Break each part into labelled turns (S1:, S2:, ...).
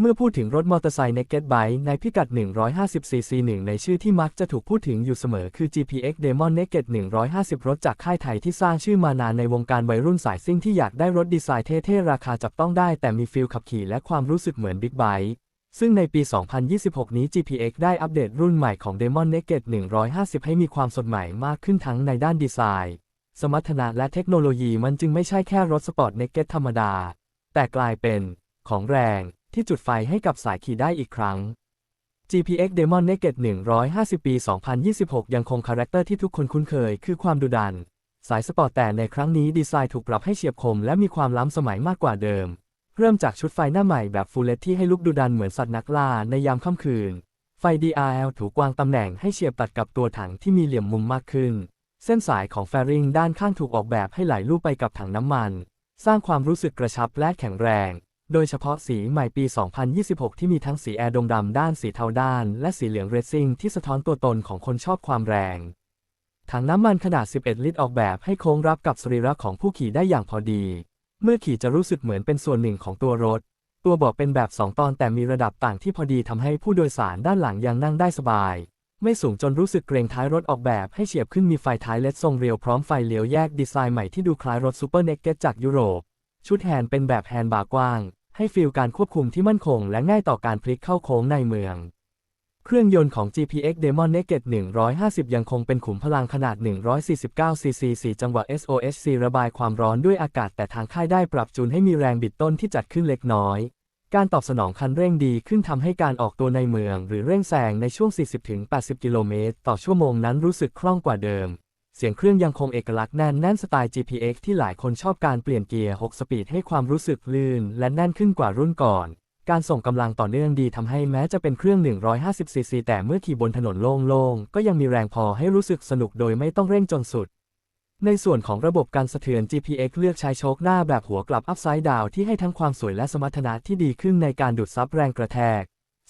S1: เมื่อพูดถึงรถมอเตอร์ไซค์ Naked Bike ในพิกัด 150cc หนึ่งในชื่อที่มักจะถูกพูดถึงอยู่เสมอคือ GPX Demon Naked 150 รถจากค่ายไทยที่สร้างชื่อมานานในวงการวัยรุ่นสายซิ่งที่อยากได้รถดีไซน์เท่ๆ ราคาจับต้องได้แต่มีฟีลขับขี่และความรู้สึกเหมือนบิ๊กไบค์ซึ่งในปี 2026 นี้ GPX ได้อัปเดตรุ่นใหม่ของ Demon Naked 150 ให้มีความสดใหม่มากขึ้นทั้งในด้านดีไซน์ สมรรถนะและเทคโนโลยีมันจึงไม่ใช่แค่รถสปอร์ต Naked ธรรมดา แต่กลายเป็นของแรง ที่จุดไฟให้กับสายขี่ได้อีกครั้ง GPX Demon Naked 150 ปี 2026 ยังคงคาแรคเตอร์ที่ทุกคนคุ้นเคย คือความดุดัน สายสปอร์ตแต่ในครั้งนี้ดีไซน์ถูกปรับให้เฉียบคมและมีความล้ำสมัยมากกว่าเดิม เริ่มจากชุดไฟหน้าใหม่แบบฟูลเลตที่ให้ลุกดุดันเหมือนสัตว์นักล่าในยามค่ำคืน ไฟ DRL ถูกวางตำแหน่งให้เฉียบตัดกับตัวถังที่มีเหลี่ยมมุมมากขึ้น เส้นสายของแฟริงด้านข้างถูกออกแบบให้ไหลลู่ไปกับถังน้ำมัน สร้างความรู้สึกกระชับและแข็งแรง โดยเฉพาะสีใหม่ปี 2026 ที่มีทั้งสีแอร์ดงดำด้านสีเทาด้าน และสีเหลืองเรซซิ่งที่สะท้อนตัวตนของคนชอบความแรง ถังน้ำมันขนาด 11 ลิตรออกแบบให้โค้งรับกับสรีระของผู้ขี่ได้อย่างพอดี เมื่อขี่จะรู้สึกเหมือนเป็นส่วนหนึ่งของตัวรถ ตัวเบาะเป็นแบบ 2 ตอนแต่มีระดับต่างที่พอดีทำให้ผู้โดยสารด้านหลังยังนั่งได้สบาย ไม่สูงจนรู้สึกเกรงท้ายรถออกแบบให้เฉียบขึ้นมีไฟท้ายเลดทรงเรียวพร้อมไฟเลี้ยวแยกดีไซน์ใหม่ที่ดูคล้ายรถซูเปอร์เน็กเก็ตจากยุโรป ชุดแฮนด์เป็นแบบแฮนด์บาร์กว้าง ให้ฟีลการควบคุมที่มั่นคงและง่ายต่อการพลิกเข้าโค้งในเมือง เครื่องยนต์ของ GPX Demon Naked 150 ยังคงเป็นขุมพลังขนาด 149 cc 4 จังหวะ SOHC ระบายความร้อนด้วยอากาศแต่ทางค่ายได้ปรับจูนให้มีแรงบิดต้นที่จัดขึ้นเล็กน้อยการตอบสนองคันเร่งดีขึ้นทำให้การออกตัวในเมือง หรือเร่งแซงในช่วง 40-80 กิโลเมตรต่อชั่วโมงนั้นรู้สึกคล่องกว่าเดิม เสียงเครื่องยังคงเอกลักษณ์แน่นแน่นสไตล์ GPX ที่หลายคนชอบการเปลี่ยนเกียร์ 6 สปีดให้ความรู้สึกลื่นและแน่นขึ้นกว่ารุ่นก่อน การส่งกำลังต่อเนื่องดีทำให้แม้จะเป็นเครื่อง 150cc แต่เมื่อขี่บนถนนโล่งๆ ก็ยังมีแรงพอให้รู้สึกสนุกโดยไม่ต้องเร่งจนสุด ในส่วนของระบบการสะเทือน GPX เลือกใช้โชคหน้าแบบหัวกลับอัพไซด์ดาวที่ให้ทั้งความสวยและสมรรถนะที่ดีขึ้นในการดูดซับแรงกระแทก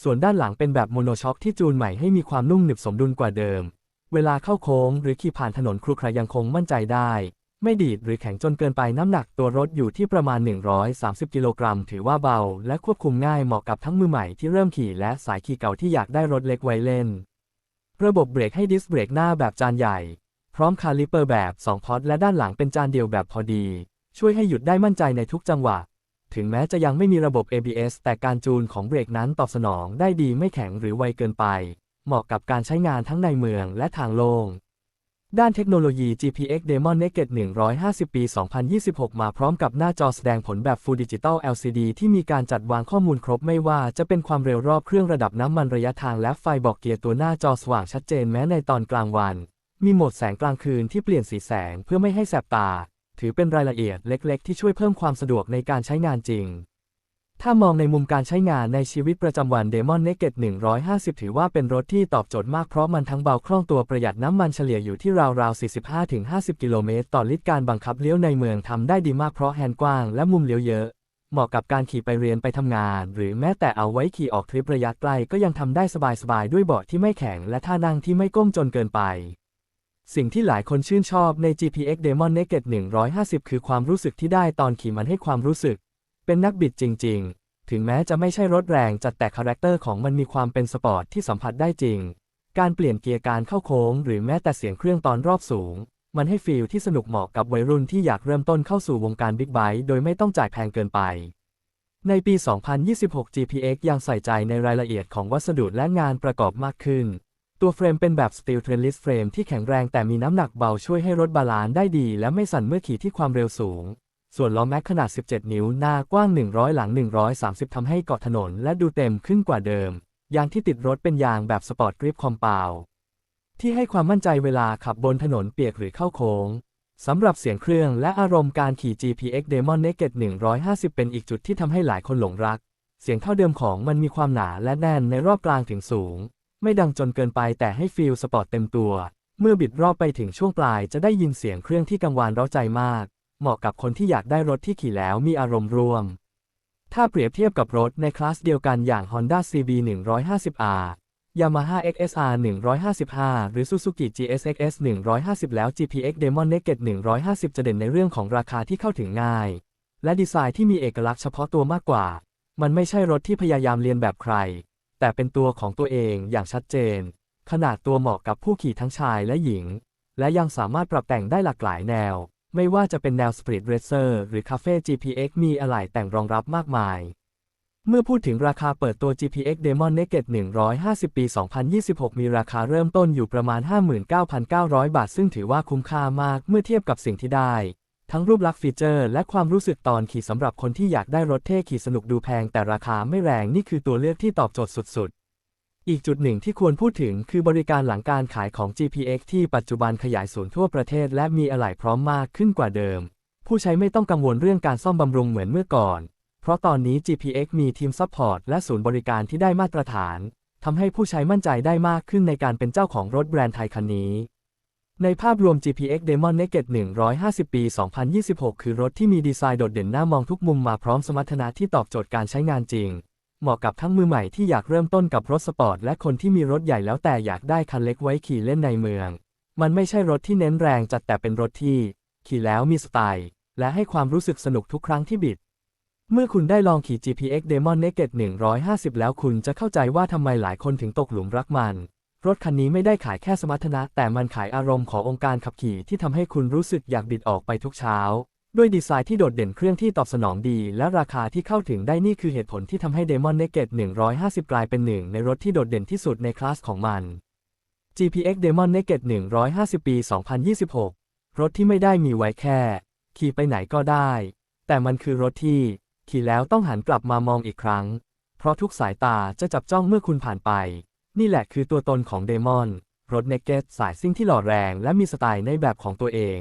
S1: ส่วนด้านหลังเป็นแบบโมโนช็อคที่จูนใหม่ให้มีความนุ่มหนึบสมดุลกว่าเดิม เวลาเข้าโค้งหรือขี่ผ่านถนนครุขระยังคงมั่นใจได้ ไม่ดีดหรือแข็งจนเกินไปน้ำหนักตัวรถอยู่ที่ประมาณ 130 กิโลกรัม ถือว่าเบา และควบคุมง่ายเหมาะกับทั้งมือใหม่ที่เริ่มขี่และสายขี่เก่าที่อยากได้รถเล็กไว้เล่น ระบบเบรกให้ดิสเบรกหน้าแบบจานใหญ่ พร้อมคาลิเปอร์แบบ 2 พอตและด้านหลังเป็นจานเดียวแบบพอดี ช่วยให้หยุดได้มั่นใจในทุกจังหวะ ถึงแม้จะยังไม่มีระบบ ABS แต่การจูนของเบรกนั้นตอบสนองได้ดีไม่แข็งหรือไวเกินไป เหมาะกับการใช้งานทั้งในเมืองและทางโลง่งด้านเทคโนโลยี GPX Demon Naked 150 ปี 2026 มาพร้อมกับหน้าจอแสดงผลแบบ Full Digital LCD ที่มีการจัดวางข้อมูลครบไม่ว่าจะเป็นความเร็วรอบเครื่องระดับน้ำมันระยะทางและไฟบอกเกียร์ตัวหน้าจอสว่างชัดเจนแม้ในตอนกลางวัน มีโหมดแสงกลางคืนที่เปลี่ยนสีแสงเพื่อไม่ให้แสบตา ถือเป็นรายละเอียดเล็ก ๆ ที่ช่วยเพิ่มความสะดวกในการใช้งานจริง ถ้ามองในมุมการใช้งานในชีวิตประจำวัน Demon Naked 150 ถือว่าเป็นรถที่ตอบโจทย์มากเพราะมันทั้งเบาคล่องตัวประหยัดน้ำมันเฉลี่ยอยู่ที่ราวๆ 45-50 กิโลเมตรต่อลิตรการบังคับเลี้ยวในเมืองทำได้ดีมากเพราะแฮนด์กว้างและมุมเลี้ยวเยอะ เหมาะกับการขี่ไปเรียนไปทำงาน หรือแม้แต่เอาไว้ขี่ออกทริประยะไกลก็ยังทำได้สบายๆด้วยเบาะที่ไม่แข็งและท่านั่งที่ไม่ก้มจนเกินไปสิ่งที่หลายคนชื่นชอบใน GPX Demon Naked 150 คือความรู้สึกที่ได้ตอนขี่มันให้ความรู้สึก เป็นนักบิดจริง ๆ ถึงแม้จะไม่ใช่รถแรงจัดแต่คาแรคเตอร์ของมันมีความเป็นสปอร์ตที่สัมผัสได้จริง การเปลี่ยนเกียร์การเข้าโค้ง หรือแม้แต่เสียงเครื่องตอนรอบสูง มันให้ฟีลที่สนุกเหมาะกับวัยรุ่นที่อยากเริ่มต้นเข้าสู่วงการบิ๊กไบค์โดยไม่ต้องจ่ายแพงเกินไป ในปี 2026 GPX ยังใส่ใจในรายละเอียดของวัสดุและงานประกอบมากขึ้นตัวเฟรมเป็นแบบ Steel Trainless Frame ที่แข็งแรงแต่มีน้ำหนักเบาช่วยให้รถบาลานซ์ได้ดีและไม่สั่นเมื่อขี่ที่ความเร็วสูง ส่วนล้อแม็กขนาด 17 นิ้วหน้ากว้าง 100 หลัง 130 ทำให้เกาะถนนและดูเต็มขึ้นกว่าเดิม ยางที่ติดรถเป็นยางแบบสปอร์ตกริปคอมเปาวที่ให้ความมั่นใจเวลาขับบนถนนเปียกหรือเข้าโค้งสำหรับเสียงเครื่องและอารมณ์การขี่ GPX Demon Naked 150 เป็นอีกจุดที่ทำให้หลายคนหลงรัก เสียงเท่าเดิมของมันมีความหนาและแน่นในรอบกลางถึงสูง ไม่ดังจนเกินไปแต่ให้ฟีลสปอร์ตเต็มตัว เมื่อบิดรอบไปถึงช่วงปลายจะได้ยินเสียงเครื่องที่กังวานเร้าใจมาก เหมาะกับคนที่อยากได้รถที่ขี่แล้วมีอารมณ์ร่วม ถ้าเปรียบเทียบกับรถในคลาสเดียวกันอย่าง Honda CB 150R Yamaha XSR 155 หรือ Suzuki GSX-S 150 แล้ว GPX Demon Naked 150 จะเด่นในเรื่องของราคาที่เข้าถึงง่าย และดีไซน์ที่มีเอกลักษณ์เฉพาะตัวมากกว่า มันไม่ใช่รถที่พยายามเลียนแบบใคร แต่เป็นตัวของตัวเองอย่างชัดเจน ขนาดตัวเหมาะกับผู้ขี่ทั้งชายและหญิง และยังสามารถปรับแต่งได้หลากหลายแนว ไม่ว่าจะเป็นแนว Street Racer หรือ Cafe GPX มีอะไหล่แต่งรองรับมากมาย เมื่อพูดถึงราคาเปิดตัว GPX Demon Naked 150 ปี 2026 มีราคาเริ่มต้นอยู่ประมาณ 59,900 บาท ซึ่งถือว่าคุ้มค่ามากเมื่อเทียบกับสิ่งที่ได้ ทั้งรูปลักษณ์ฟีเจอร์และความรู้สึกตอนขี่สำหรับคนที่อยากได้รถเท่ขี่สนุกดูแพงแต่ราคาไม่แรงนี่คือตัวเลือกที่ตอบโจทย์สุด อีกจุดหนึ่งที่ควรพูดถึงคือบริการหลังการขายของ GPX ที่ปัจจุบันขยายศูนย์ทั่วประเทศและมีอะไหล่พร้อมมากขึ้นกว่าเดิม ผู้ใช้ไม่ต้องกังวลเรื่องการซ่อมบำรุงเหมือนเมื่อก่อน เพราะตอนนี้ GPX มีทีมซัพพอร์ตและศูนย์บริการที่ได้มาตรฐานทำให้ผู้ใช้มั่นใจได้มากขึ้นในการเป็นเจ้าของรถแบรนด์ไทยคันนี้ ในภาพรวม GPX Demon Naked 150 ปี 2026 คือรถที่มีดีไซน์โดดเด่นน่ามองทุกมุมมาพร้อมสมรรถนะที่ตอบโจทย์การใช้งานจริง เหมาะกับทั้งมือใหม่ที่อยากเริ่มต้นกับรถสปอร์ตและคนที่มีรถใหญ่แล้วแต่อยากได้คันเล็กไว้ขี่เล่นในเมือง มันไม่ใช่รถที่เน้นแรงจัดแต่เป็นรถที่ ขี่แล้วมีสไตล์ และให้ความรู้สึกสนุกทุกครั้งที่บิด เมื่อคุณได้ลองขี่ GPX Demon Naked 150 แล้วคุณจะเข้าใจว่าทำไมหลายคนถึงตกหลุมรักมัน รถคันนี้ไม่ได้ขายแค่สมรรถนะ แต่มันขายอารมณ์ขององค์การขับขี่ที่ทำให้คุณรู้สึกอยากบิดออกไปทุกเช้า ด้วยดีไซน์ที่โดดเด่นเครื่องที่ตอบสนองดี และราคาที่เข้าถึงได้นี่คือเหตุผลที่ทำให้ Demon Naked 150 กลายเป็นหนึ่งในรถที่โดดเด่นที่สุดในคลาสของมัน GPX Demon Naked 150 ปี 2026 รถที่ไม่ได้มีไว้แค่ ขี่ไปไหนก็ได้ แต่มันคือรถที่ ขี่แล้วต้องหันกลับมามองอีกครั้ง เพราะทุกสายตาจะจับจ้องเมื่อคุณผ่านไป นี่แหละคือตัวตนของเดมอน รถเนกเก็ตสายซิ่งที่หล่อแรง และมีสไตล์ในแบบของตัวเอง